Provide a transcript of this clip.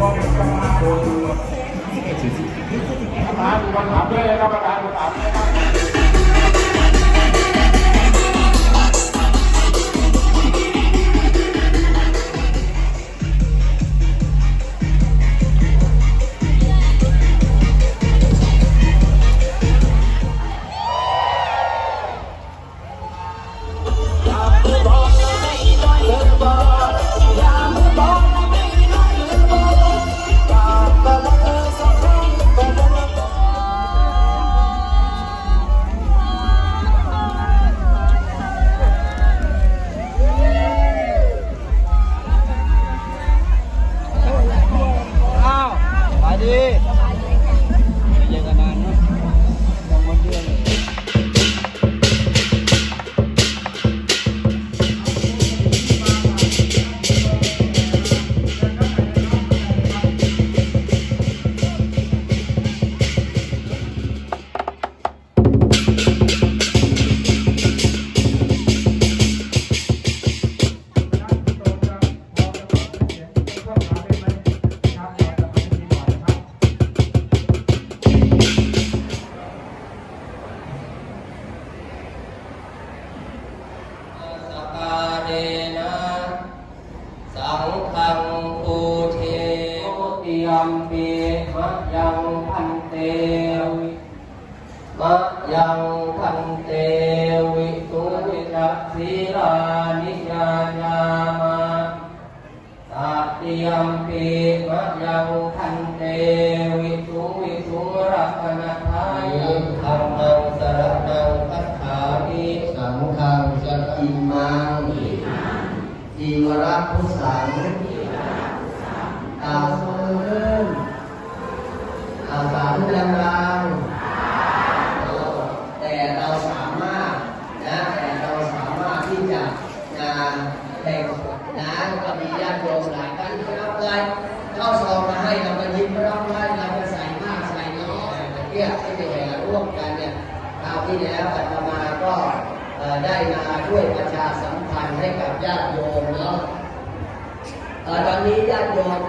ถามด้วยนะครับประธานถามด้วยนะครับ ยัมปีมะยังพันเตวิมะยังพันเตวิตุวิทักษีลานิยายามาตาติยัมปีมะยังพันเตวิตุวิสุรักนัทายะธรรมังสรณังคัจฉามิสังฆังสกิมังจีวรพุสัง งานแต่งนะก็มีญาติโยมหลายท่านที่รับเลยเข้าซองมาให้เราก็ยิ้มรับไว้เราก็ใส่มากใส่น้อยเนี่ยที่จะแห่ร่วมกันเนี่ยคราวที่แล้วอาตมาก็ได้มาช่วยประชาสัมพันธ์ให้กับญาติโยมเนาะตอนนี้ญาติโยม